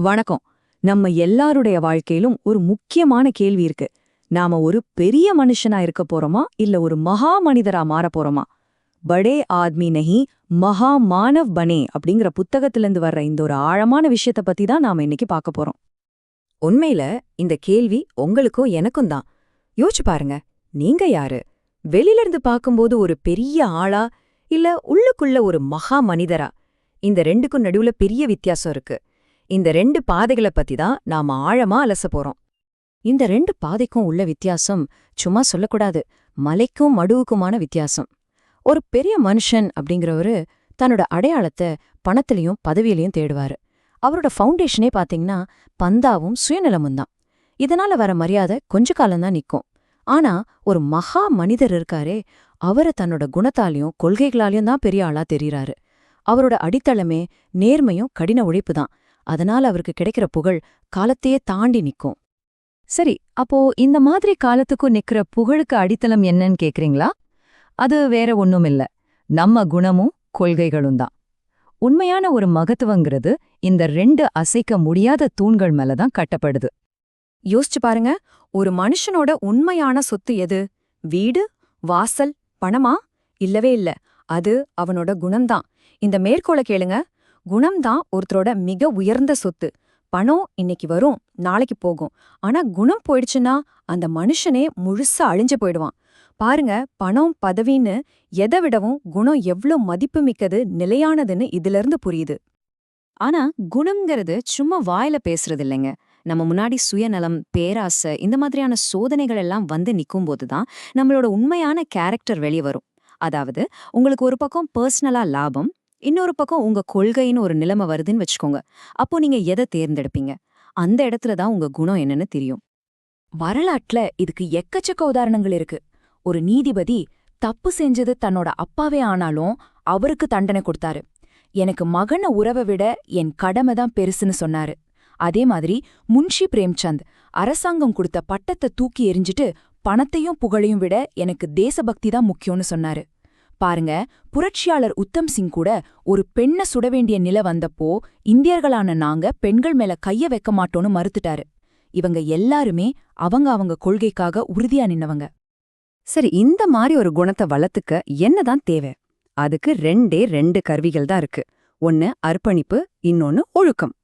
வணக்கம். நம்ம எல்லாருடைய வாழ்க்கையிலும் ஒரு முக்கியமான கேள்வி இருக்கு. நாம ஒரு பெரிய மனுஷனா இருக்க போறோமா? இல்ல ஒரு மகா மனிதரா மாற போறோமா? படே ஆத்மி நஹி மகா மானவ் பனே அப்படிங்கிற புத்தகத்திலிருந்து வர்ற இந்த ஒரு ஆழமான விஷயத்த பத்தி தான் நாம இன்னைக்கு பார்க்க போறோம். உண்மையில இந்த கேள்வி உங்களுக்கும் எனக்கும் தான். யோசிச்சு பாருங்க. நீங்க யாரு? வெளியில இருந்து பார்க்கும்போது ஒரு பெரிய ஆளா? இல்ல உள்ளுக்குள்ள ஒரு மகா மனிதரா? இந்த ரெண்டுக்கும் நடுவுல பெரிய வித்தியாசம் இருக்கு. இந்த ரெண்டு பாதைகளை பத்தி தான் நாம ஆழமா அலச போறோம். இந்த ரெண்டு பாதைக்கும் உள்ள வித்தியாசம் சும்மா சொல்லக்கூடாது. மலைக்கும் மடுவுக்குமான வித்தியாசம். ஒரு பெரிய மனுஷன் அப்படிங்கிறவரு தன்னோட அடையாளத்தை பணத்திலையும் பதவியிலையும் தேடுவாரு. அவரோட ஃபவுண்டேஷனே பாத்தீங்கன்னா பந்தாவும் சுயநலமும் தான். இதனால வர மரியாதை கொஞ்ச காலம்தான் நிக்கும். ஆனா ஒரு மகா மனிதர் இருக்காரே அவரை தன்னோட குணத்தாலையும் கொள்கைகளாலையும் தான் பெரிய ஆளா தெரியறாரு. அவரோட அடித்தளமே நேர்மையும் கடின உழைப்பு தான். அதனால அவருக்கு கிடைக்கிற புகழ் காலத்தையே தாண்டி நிக்கும் சரி அப்போ இந்த மாதிரி காலத்துக்கும் நிற்கிற புகழுக்கு அடித்தளம் என்னன்னு கேக்குறீங்களா அது வேற ஒன்றும் இல்ல நம்ம குணமும் கொள்கைகளும் தான். உண்மையான ஒரு மகத்துவங்கிறது இந்த ரெண்டு அசைக்க முடியாத தூண்கள் மேல தான் கட்டப்படுது. யோசிச்சு பாருங்க ஒரு மனுஷனோட உண்மையான சொத்து எது? வீடு வாசல் பணமா? இல்லவே இல்ல. அது அவனோட குணம்தான். இந்த மேற்கோளை கேளுங்க. குணம்தான் ஒருத்தரோட மிக உயர்ந்த சொத்து. பணம் இன்னைக்கு வரும் நாளைக்கு போகும். ஆனா குணம் போயிடுச்சுன்னா அந்த மனுஷனே முழுசா அழிஞ்சு போயிடுவான். பாருங்க பணம் பதவின்னு எதை விடவும் குணம் எவ்ளோ மதிப்புமிக்கது நிலையானதுன்னு இதிலிருந்து புரியுது. ஆனா குணம்ங்கிறது சும்மா வாயில பேசுறது இல்லைங்க. நம்ம முன்னாடி சுயநலம் பேராசை இந்த மாதிரியான சோதனைகள் எல்லாம் வந்து நிற்கும் தான் நம்மளோட உண்மையான கேரக்டர் வெளியே வரும். அதாவது உங்களுக்கு ஒரு பக்கம் பர்சனலா லாபம் இன்னொரு பக்கம் உங்க கொள்கைன்னு ஒரு நிலைமை வருதுன்னு வச்சுக்கோங்க. அப்போ நீங்க எதை தேர்ந்தெடுப்பீங்க? அந்த இடத்துல தான் உங்க குணம் என்னன்னு தெரியும். வரலாற்றுல இதுக்கு எக்கச்சக்க உதாரணங்கள் இருக்கு. ஒரு நீதிபதி தப்பு செஞ்சது தன்னோட அப்பாவே ஆனாலும் அவருக்கு தண்டனை கொடுத்தாரு. எனக்கு மகன உறவை விட என் கடமை தான் பெருசுன்னு சொன்னாரு. அதே மாதிரி முன்ஷி பிரேம்சந்த் அரசாங்கம் கொடுத்த பட்டத்தை தூக்கி எரிஞ்சிட்டு பணத்தையும் புகழையும் விட எனக்கு தேசபக்தி தான் முக்கியம்னு சொன்னாரு. பாருங்க புரட்சியாளர் உத்தம் சிங் கூட ஒரு பெண்ண சுட வேண்டிய நிலை வந்தப்போ இந்தியர்களான நாங்க பெண்கள் மேல கைய வைக்க மாட்டோம்னு மறுத்துட்டாரு. இவங்க எல்லாருமே அவங்க அவங்க கொள்கைக்காக உறுதியா நின்னவங்க. சரி இந்த மாதிரி ஒரு குணத்தை வளர்த்துக்க என்னதான் தேவை? அதுக்கு ரெண்டே ரெண்டு கருவிகள் தான் இருக்கு. ஒன்னு அர்ப்பணிப்பு இன்னொன்னு ஒழுக்கம்.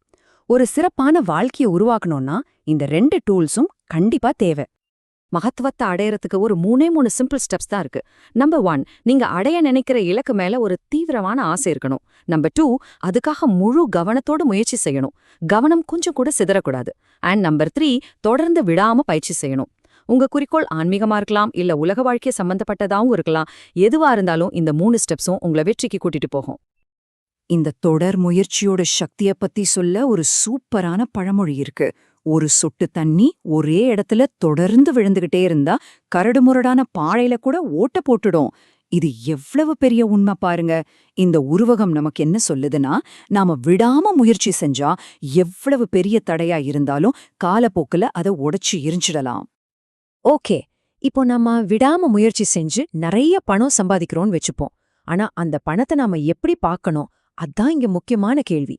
ஒரு சிறப்பான வாழ்க்கைய உருவாக்கணும்னா இந்த ரெண்டு டூல்ஸும் கண்டிப்பா தேவை. மகத்துவத்தை அடையறதுக்கு ஒரு மூணே மூணு சிம்பிள் ஸ்டெப்ஸ் தான் இருக்கு. நம்பர் ஒன் நீங்க அடைய நினைக்கிற இலக்கு மேல ஒரு தீவிரமான ஆசை இருக்கணும். நம்பர் டூ அதுக்காக முழு கவனத்தோட முயற்சி செய்யணும். கவனம் கொஞ்சம் கூட சிதறக்கூடாது. அண்ட் நம்பர் த்ரீ தொடர்ந்து விடாம பயிற்சி செய்யணும். உங்க குறிக்கோள் ஆன்மீகமா இருக்கலாம் இல்ல உலக வாழ்க்கை சம்பந்தப்பட்டதாவும் இருக்கலாம். எதுவா இருந்தாலும் இந்த மூணு ஸ்டெப்ஸும் உங்களை வெற்றிக்கு கூட்டிட்டு போகும். இந்த தொடர் முயற்சியோட சக்திய பத்தி சொல்ல ஒரு சூப்பரான பழமொழி இருக்கு. ஒரு சொட்டு தண்ணி ஒரே இடத்துல தொடர்ந்து விழுந்துகிட்டே இருந்தா கரடுமுரடான பாழையில கூட ஓட்ட போட்டுடும். இது எவ்வளவு பெரிய உண்மை பாருங்க. இந்த உருவகம் நமக்கு என்ன சொல்லுதுன்னா நாம விடாம முயற்சி செஞ்சா எவ்வளவு பெரிய தடையா இருந்தாலும் காலப்போக்குல அதை உடைச்சு எரிஞ்சிடலாம். ஓகே இப்போ நம்ம விடாம முயற்சி செஞ்சு நிறைய பணம் சம்பாதிக்கிறோம்னு வச்சுப்போம். ஆனா அந்த பணத்தை நாம எப்படி பார்க்கணும்? அதான் இங்க முக்கியமான கேள்வி.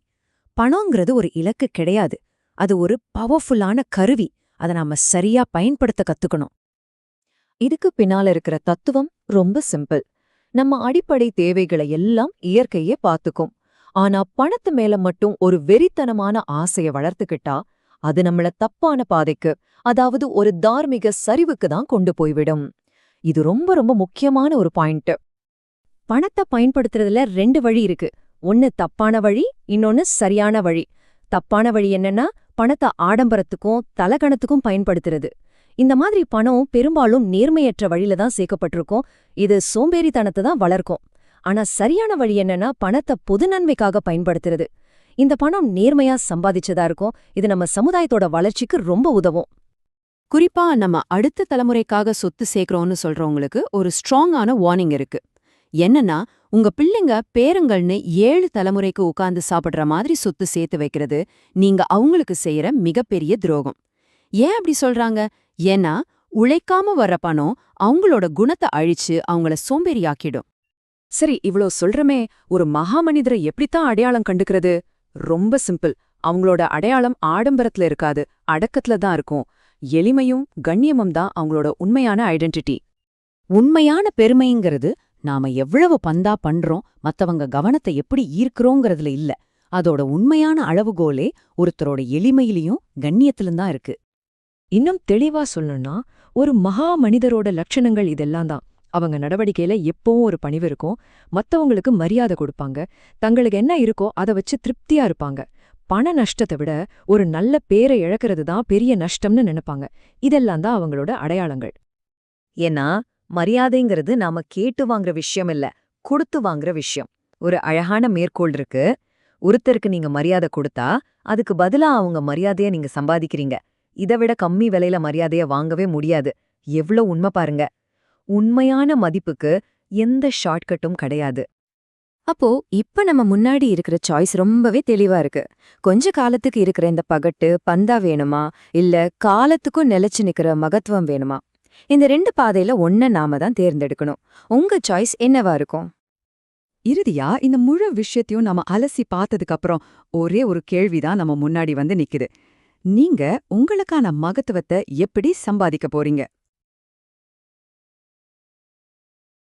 பணங்கிறது ஒரு இலக்கு கிடையாது. அது ஒரு பவர்ஃபுல்லான கருவி. அதை நாம சரியா பயன்படுத்த கத்துக்கணும். இதுக்கு பின்னால இருக்கிற தத்துவம் ரொம்ப சிம்பிள் நம்ம அடிப்படை தேவைகளை எல்லாம் இயற்கையே பார்த்துக்கும். ஆனா பணத்து மேல மட்டும் ஒரு வெறித்தனமான ஆசைய வளர்த்துக்கிட்டா அது நம்மள தப்பான பாதைக்கு அதாவது ஒரு தார்மீக சரிவுக்கு தான் கொண்டு போய்விடும். இது ரொம்ப ரொம்ப முக்கியமான ஒரு பாயிண்ட். பணத்தை பயன்படுத்துறதுல ரெண்டு வழி இருக்கு. ஒன்னு தப்பான வழி இன்னொன்னு சரியான வழி. தப்பான வழி என்னன்னா பணத்தை ஆடம்பரத்துக்கும் தலகணத்துக்கும் பயன்படுத்துறது. இந்த மாதிரி பணம் பெரும்பாலும் நேர்மையற்ற வழியில தான் சேர்க்கப்பட்டிருக்கும். இது சோம்பேறித்தனத்தை தான் வளர்க்கும். ஆனா சரியான வழி என்னன்னா பணத்தை பொது நன்மைக்காக பயன்படுத்துறது. இந்த பணம் நேர்மையா சம்பாதிச்சதா இருக்கும். இது நம்ம சமுதாயத்தோட வளர்ச்சிக்கு ரொம்ப உதவும். குறிப்பா நம்ம அடுத்த தலைமுறைக்காக சொத்து சேர்க்கறோம்னு சொல்றவங்களுக்கு ஒரு ஸ்ட்ராங்கான வார்னிங் இருக்கு. என்னன்னா உங்க பிள்ளைங்க பேரங்கள்னு ஏழு தலைமுறைக்கு உட்கார்ந்து சாப்பிடுற மாதிரி சொத்து சேர்த்து வைக்கிறது நீங்க அவங்களுக்கு செய்யற மிகப்பெரிய துரோகம். ஏன் அப்படி சொல்றாங்க? ஏன்னா உழைக்காம வர்ற பணம் அவங்களோட குணத்தை அழிச்சு அவங்கள சோம்பேறியாக்கிடும். சரி இவ்ளோ சொல்றமே ஒரு மகா மனிதரை எப்படித்தான் அடையாளம் கண்டுக்கிறது? ரொம்ப சிம்பிள். அவங்களோட அடையாளம் ஆடம்பரத்துல இருக்காது அடக்கத்துல தான் இருக்கும். எளிமையும் கண்ணியமும் தான் அவங்களோட உண்மையான ஐடென்டிட்டி. உண்மையான பெருமைங்கிறது நாம எவ்வளவு பந்தா பண்றோம் மத்தவங்க கவனத்தை எப்படி ஈர்க்கிறோங்கிறதுல இல்ல. அதோட உண்மையான அளவுகோலே ஒருத்தரோட எளிமையிலயும் கண்ணியத்திலும் தான் இருக்கு. இன்னும் தெளிவா சொல்லணும்னா ஒரு மகா மனிதரோட லட்சணங்கள் இதெல்லாம் தான். அவங்க நடவடிக்கையில எப்பவும் ஒரு பணிவு இருக்கும். மத்தவங்களுக்கு மரியாதை கொடுப்பாங்க. தங்களுக்கு என்ன இருக்கோ அதை வச்சு திருப்தியா இருப்பாங்க. பண நஷ்டத்தை விட ஒரு நல்ல பேரை இழக்கிறது தான் பெரிய நஷ்டம்னு நினைப்பாங்க. இதெல்லாம் தான் அவங்களோட அடையாளங்கள். ஏன்னா மரியாதைங்கிறது நாம கேட்டு வாங்குற விஷயம் இல்ல கொடுத்து வாங்குற விஷயம். ஒரு அழகான மேற்கோள் இருக்கு. ஒருத்தருக்கு நீங்க மரியாதை கொடுத்தா அதுக்கு பதிலா அவங்க மரியாதைய நீங்க சம்பாதிக்கிறீங்க. இதை விட கம்மி விலையில மரியாதைய வாங்கவே முடியாது. எவ்ளோ உண்மை பாருங்க. உண்மையான மதிப்புக்கு எந்த ஷார்ட்கட்டும் கிடையாது. அப்போ இப்ப நம்ம முன்னாடி இருக்கிற சாய்ஸ் ரொம்பவே தெளிவா இருக்கு. கொஞ்ச காலத்துக்கு இருக்கிற இந்த பகட்டு பந்தா வேணுமா? இல்ல காலத்துக்கும் நிலைச்சு நிக்கிற மகத்துவம் வேணுமா? இந்த ரெண்டு பாதையில ஒன்ன நாம தான் தேர்ந்தெடுக்கணும். உங்க சாய்ஸ் என்னவா இருக்கும்? இறுதியா இந்த முழு விஷயத்தையும் நாம அலசி பார்த்ததுக்கு அப்புறம் ஒரே ஒரு கேள்விதான் நம்ம முன்னாடி வந்து நிக்குது. நீங்க உங்களுக்கான மகத்துவத்தை எப்படி சம்பாதிக்க போறீங்க?